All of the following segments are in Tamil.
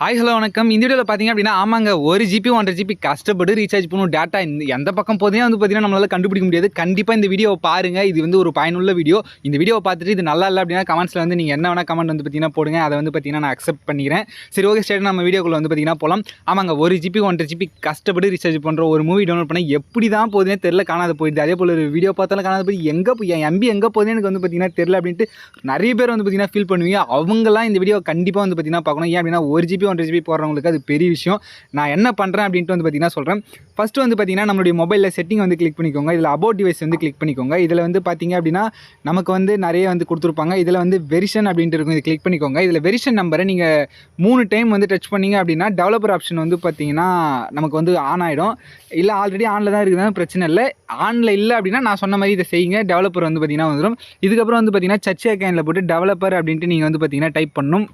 ஹாய் ஹலோ வணக்கம். இந்த வீடியோவில் பார்த்தீங்க அப்படின்னா ஆமாங்க ஒரு ஜிபி ஒன்றரை ஜிபி கஷ்டப்பட்டு ரீசார்ஜ் பண்ணும் டேட்டா இந்த எந்த பக்கம் போதே வந்து பார்த்தீங்கன்னா நம்மளால் கண்டுபிடிக்க முடியாது. கண்டிப்பாக இந்த வீடியோவை பாருங்கள் இது வந்து ஒரு பயனுள்ள வீடியோ இந்த வீடியோவை பார்த்துட்டு இது நல்லா இல்லை அப்படின்னா கமெண்ட்ஸில் வந்து நீங்கள் என்ன வேணால் கமெண்ட் வந்து பார்த்தீங்கன்னா போடுங்க. அதை வந்து பார்த்தீங்கன்னா நான் அக்செப்ட் பண்ணிக்கிறேன். சரி ஓகே ஸ்டேட் நம்ம வீடியோக்குள்ளே வந்து பார்த்தீங்கன்னா போகலாம் ஆமாங்க ஒரு ஜிபி ஒன்றரை ஜிபி கஷ்டப்பட்டு ரீசார்ஜ் பண்ணுற ஒரு மூவி டவுன்லோட் பண்ண எப்படி தான் போகுதுன்னே தெரில காணாத போயிடுது. அதே போல் ஒரு வீடியோ பார்த்தாலும் காணாத போய் எங்கே போய் என் எம்பி எங்கே போகுதுன்னு எனக்கு வந்து பார்த்தீங்கன்னா தெரில அப்படின்ட்டு நிறைய பேர் வந்து பார்த்தீங்கன்னா ஃபீல் பண்ணுவீங்க. அவங்களாம் இந்த வீடியோ கண்டிப்பாக வந்து பார்த்தீங்கன்னா பார்க்கணும். ஏன் அப்படின்னா ஒரு ஜிபி ஒன்றரை ஜிபி போடுறவங்களுக்கு அது பெரிய விஷயம். நான் என்ன பண்ணுறேன் அப்படின்ட்டு வந்து பார்த்தீங்கன்னா சொல்கிறேன் ஃபஸ்ட்டு வந்து பார்த்தீங்கன்னா நம்மளுடைய மொபைலில் செட்டிங் வந்து கிளிக் பண்ணிக்கோங்க. இதில் அபோட் டிவைஸ் வந்து கிளிக் பண்ணிக்கோங்க. இதில் வந்து பார்த்தீங்க அப்படின்னா நமக்கு வந்து நிறைய வந்து கொடுத்துருப்பாங்க. இதில் வந்து வெரிஷன் அப்படின்ட்டு இருக்கும். இது கிளிக் பண்ணிக்கோங்க. இதில் வெரிஷன் நம்பரை நீங்கள் மூணு டைம் வந்து டச் பண்ணீங்க அப்படின்னா டெவலப்பர் ஆப்ஷன் வந்து பார்த்தீங்கன்னா நமக்கு வந்து ஆன் ஆகிடும் இல்லை ஆல்ரெடி ஆனில் தான் இருக்குதுன்னு பிரச்சனை இல்லை. ஆனில் இல்லை அப்படின்னா நான் சொன்ன மாதிரி இதை செய்யுங்க. டெவலப்பர் வந்து பார்த்தீங்கன்னா வந்துடும் இதுக்கப்புறம் வந்து பார்த்தீங்கன்னா சர்ச்சை கேனில் போட்டு டெவலப்பர் அப்படின்ட்டு நீங்கள் வந்து பார்த்தீங்கன்னா டைப் பண்ணணும்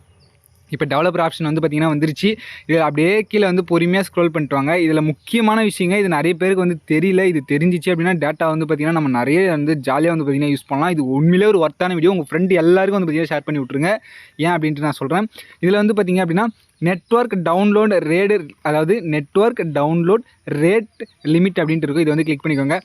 இப்போ டெவலப்பர் ஆப்ஷன் வந்து பார்த்திங்கன்னா வந்துருச்சு. இதில் அப்படியே கீழே வந்து பொறுமையாக ஸ்க்ரோல் பண்ணிட்டு வாங்க இதில் முக்கியமான விஷயங்க இது நிறைய பேருக்கு வந்து தெரியல இது தெரிஞ்சிச்சு அப்படின்னா டேட்டா வந்து பார்த்தீங்கன்னா நம்ம நிறைய வந்து ஜாலியாக வந்து பார்த்திங்கன்னா யூஸ் பண்ணலாம். இது உண்மையிலே ஒரு ஒர்த்தான வீடியோ உங்கள் ஃப்ரெண்டு எல்லாருக்கும் வந்து பார்த்தீங்கன்னா ஷேர் பண்ணி விட்ருங்க ஏன் அப்படின்ட்டு நான் சொல்கிறேன் இதில் வந்து பார்த்தீங்க அப்படின்னா நெட்ஒர்க் டவுன்லோட் ரேடு அதாவது நெட்ஒர்க் டவுன்லோட் ரேட் லிமிட் அப்படின்ட்டு இருக்கும். இது வந்து கிளிக் பண்ணிக்கோங்க.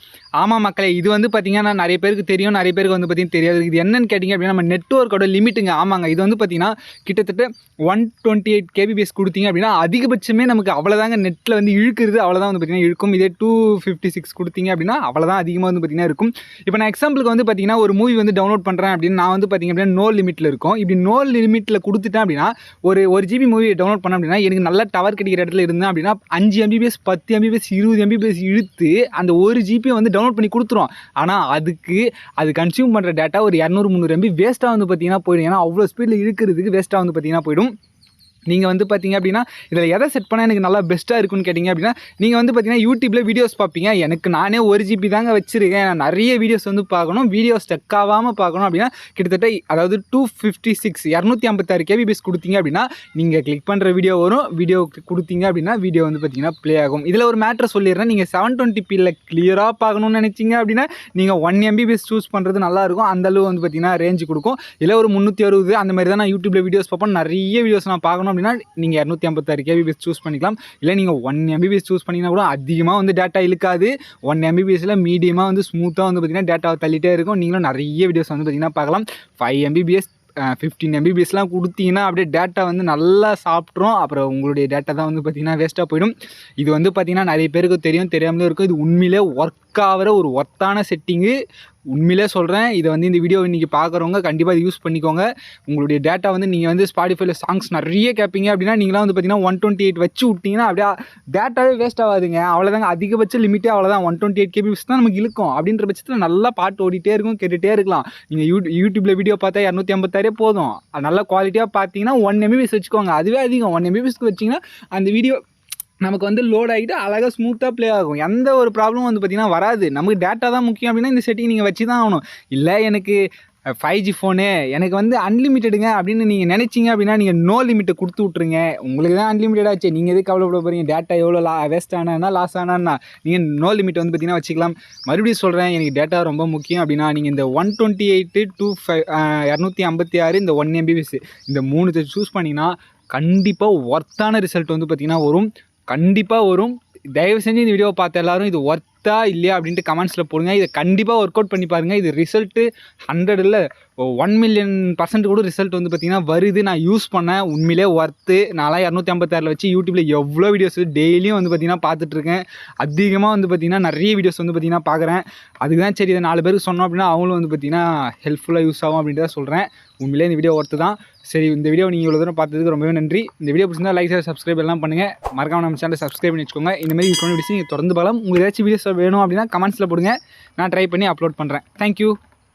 ஆமாம் மக்களே இது வந்து பார்த்திங்கன்னா நிறைய பேருக்கு தெரியும் நிறைய பேருக்கு வந்து பார்த்தீங்கன்னா தெரியாது. இது என்னன்னு கேட்டிங்க அப்படின்னா நம்ம நெட்ஒர்க்கோட லிமிட்டுங்க. ஆமாங்க இது வந்து பார்த்தீங்கன்னா கிட்டத்தட்ட ஒன் டுவெண்ட்டி எயிட் கேபிபிஎஸ் கொடுத்தீங்க அப்படின்னா அதிகபட்சமே நமக்கு அவ்வளோதாங்க நெட்டில் வந்து இழுக்கிறது அவ்வளோதான் வந்து பார்த்தீங்கன்னா இழுக்கும் இதே டூ ஃபிஃப்டி சிக்ஸ் கொடுத்தீங்க அப்படின்னா அவ்வளோதான் அதிகமாக வந்து பார்த்திங்கன்னா இருக்கும். இப்போ நான் எக்ஸாம்பிளுக்கு வந்து பார்த்திங்கன்னா ஒரு மூவி வந்து டவுன்லோட் பண்ணுறேன் அப்படின்னு நான் வந்து பார்த்தீங்க அப்படின்னா நோ லிமிட்டில் இருக்கும். இப்படி நோ லிமிட்டில் கொடுத்துட்டேன் அப்படின்னா ஒரு ஒரு ஜிபி மூவி டவுன்லோட் பண்ண அப்படின்னா எனக்கு நல்ல டவர் கிடைக்கிற இடத்துல இருந்தேன் அப்படின்னா அஞ்சு எம்பிபிஎஸ் பத்து எம்பிபிஎஸ் இருபது எம்பிபிஎஸ் இழுத்து அந்த ஒரு ஜிபி வந்து டவுன்லோட் பண்ணி கொடுத்துரும். ஆனால் அதுக்கு அது கன்சியூம் பண்ணுற டேட்டா ஒரு இரநூறு முந்நூறு எம்பி வேஸ்ட்டாக வந்து பார்த்தீங்கன்னா போயிடும். ஏன்னா அவ்வளோ ஸ்பீடில் இழுக்கிறதுக்கு வேஸ்ட்டாக வந்து பார்த்தீங்கன்னா போயிடும். நீங்கள் வந்து பார்த்தீங்க அப்படின்னா இதில் எதை செட் பண்ணால் எனக்கு நல்லா பெஸ்ட்டாக இருக்குன்னு கேட்டிங்க அப்படின்னா நீங்கள் வந்து பார்த்தீங்கன்னா யூடியூப்பில் வீடியோஸ் பார்ப்பீங்க. எனக்கு நானே ஒரு ஜிபி தாங்க வச்சுருக்கேன். நான் நிறைய வீடியோஸ் வந்து பார்க்கணும். வீடியோ ஸ்டக் ஆகாமல் பார்க்கணும் அப்படின்னா கிட்டத்தட்ட அதாவது டூ ஃபிஃப்டி சிக்ஸ் இரநூத்தி ஐம்பத்தாறு கேபிபிஎஸ் கொடுத்தீங்க அப்படின்னா நீங்கள் கிளிக் பண்ணுற வீடியோ வரும். வீடியோ கொடுத்தீங்க அப்படின்னா வீடியோ வந்து பார்த்தீங்கன்னா ப்ளே ஆகும். இதில் ஒரு மேட்ரு சொல்லிடுறேன். நீங்கள் செவன் டுவெண்ட்டி பியில் கிளியராக பார்க்கணும்னு நினச்சிங்க அப்படின்னா நீங்கள் ஒன் எம்பிபிஎஸ் சூஸ் பண்ணுறது நல்லாயிருக்கும் அந்தளவு வந்து பார்த்தீங்கன்னா ரேஞ்சு கொடுக்கும். இல்லை ஒரு முந்நூற்றி அறுபது அந்த மாதிரி தான் நான் யூடியூப்பில் வீடியோஸ் பார்ப்பேன். நிறைய வீடியோஸ் நான் பார்க்கணும் அப்படின்னா நீங்கள் இரநூத்தி ஐம்பத்தாறு கேபிபிஎஸ் சூஸ் பண்ணிக்கலாம். இல்லை நீங்கள் ஒன் எம்பிபிஎஸ் சூஸ் பண்ணிங்கன்னா கூட அதிகமாக வந்து டேட்டா இழுக்காது. ஒன் எம்பிபிஎஸில் மீடியமாக வந்து ஸ்மூத்தாக வந்து பார்த்திங்கன்னா டேட்டாவை தள்ளிட்டே இருக்கும். நீங்களும் நிறைய வீடியோஸ் வந்து பார்த்தீங்கன்னா பார்க்கலாம். ஃபைவ் எம்பிபிஎஸ் ஃபிஃப்டீன் எம்பிபிஎஸ்லாம் கொடுத்தீங்கன்னா அப்படியே டேட்டா வந்து நல்லா சாப்பிட்ரும் அப்புறம் உங்களுடைய டேட்டா தான் வந்து பார்த்திங்கன்னா வேஸ்ட்டாக போயிடும். இது வந்து பார்த்திங்கன்னா நிறைய பேருக்கு தெரியும் தெரியாமலும் இருக்கும். இது உண்மையிலே ஒர்க் ஆகிற ஒரு ஒர்த்தான செட்டிங்கு உண்மையிலே சொல்கிறேன் இதை வந்து இந்த வீடியோ இன்றைக்கி பார்க்குறவங்க கண்டிப்பாக இது யூஸ் பண்ணிக்கோங்க. உங்களுடைய டேட்டா வந்து நீங்கள் வந்து ஸ்பாடிஃபைல சாங்ஸ் நிறைய கேட்பீங்க அப்படின்னா நீங்களாம் வந்து பார்த்தீங்கன்னா ஒன் டுவெண்ட்டி எயிட் வச்சு விட்டிங்கன்னா அப்படியே டேட்டாவே வேஸ்ட் ஆகாதுங்க. அவ்வளோதாங்க அதிகபட்ச லிமிட்டே அவ்வளோதான் ஒன் டுவெண்ட்டி எயிட் கேபிஸ் தான் நமக்கு இழுக்கும். அப்படின்ற பட்சத்தில் நல்லா பாட்டு ஓடிட்டே இருக்கும் கேட்டுகிட்டே இருக்கலாம். நீங்கள் யூ யூடியூப்பில் வீடியோ பார்த்தா இரநூத்தி ஐம்பத்தாறே போதும். அது நல்ல குவாலிட்டியாக பார்த்தீங்கன்னா ஒன் எம்பிபிஎஸ் வச்சுக்கோங்க. அதுவே அதிகம். ஒன் எம்பிபிஎஸ்க்கு வச்சிங்கன்னா அந்த வீடியோ நமக்கு வந்து லோட் ஆகிட்டு அழகாக ஸ்மூத்தாக ப்ளே ஆகும். எந்த ஒரு ப்ராப்ளமும் வந்து பார்த்திங்கன்னா வராது. நமக்கு டேட்டா தான் முக்கியம் அப்படின்னா இந்த செட்டிங் நீங்கள் வச்சு தான் ஆகணும். இல்லை எனக்கு ஃபைவ் ஜி ஃபோனு எனக்கு வந்து அன்லிமிட்டடுங்க அப்படின்னு நீங்கள் நினச்சிங்க அப்படின்னா நீங்கள் நோ லிமிட்டை கொடுத்து விட்ருங்க உங்களுக்கு தான் அன்லிமிட்டட் ஆச்சு. நீங்கள் எதுக்கு கவலைப்பட போகிறீங்க டேட்டா எவ்வளோ லா வேஸ்ட் ஆனால் லாஸ் ஆனா நீங்கள் நோ லிமிட் வந்து பார்த்தீங்கன்னா வச்சுக்கலாம். மறுபடியும் சொல்கிறேன் எனக்கு டேட்டா ரொம்ப முக்கியம் அப்படின்னா நீங்கள் இந்த one twenty eight two five இரநூத்தி ஐம்பத்தி ஆறு இந்த ஒன் எம்பிபிஎஸ் இந்த மூணு சூஸ் பண்ணிங்கன்னா கண்டிப்பாக ஒர்த்தான ரிசல்ட் வந்து பார்த்திங்கன்னா வரும். கண்டிப்பாக வரும். தயவு செஞ்சு இந்த வீடியோவை பார்த்த எல்லாரும் இது ஒர்த்தா இல்லையா அப்படின்ட்டு கமெண்ட்ஸில் போடுங்க. இதை கண்டிப்பாக ஒர்க் அவுட் பண்ணி பாருங்கள் இது ரிசல்ட்டு ஹண்ட்ரட் இல்லை ஒன் மில்லியன் பர்சன்ட் கூட ரிசல்ட் வந்து பார்த்திங்கன்னா வருது. நான் யூஸ் பண்ணேன் உண்மையிலே ஒர்த்து நான்லாம் இரநூத்தி ஐம்பத்தாறில் வச்சு யூடியூப்பில் எவ்வளோ வீடியோஸ் டெய்லியும் வந்து பார்த்திங்கன்னா பார்த்துட்ருக்கேன் அதிகமாக வந்து பார்த்திங்கன்னா நிறைய வீடியோஸ் வந்து பார்த்திங்கன்னா பார்க்குறேன். அதுக்கு தான் சரி இதை நாலு பேருக்கு சொன்னோம் அப்படின்னா அவங்களும் வந்து பார்த்திங்கன்னா ஹெல்ப்ஃபுல்லாக யூஸ் ஆகும் அப்படின்ட்டு தான் சொல்கிறேன் உண்மையிலே இந்த வீடியோ ஒர்த்து தான். சரி இந்த வீடியோ நீங்கள் இவ்வளோ தூரம் பார்த்ததுக்கு ரொம்பவே நன்றி. இந்த வீடியோ பிடிச்சிருந்தா லைக் சப்ஸ்கிரைப் எல்லாம் பண்ணுங்கள் மறக்காம நம்ம சேனலை சப்ஸ்கிரைப் பண்ணி வச்சுக்கோங்க. இந்த மாதிரி யூஸ் பண்ணி நீங்கள் தொடர்ந்து பலம் உங்களுக்கு ஏதாச்சும் வீடியோஸ் வேணும் அப்படின்னா கமெண்ட்ஸில் போடுங்க. நான் ட்ரை பண்ணி அப்லோட் பண்ணுறேன் தேங்க்யூ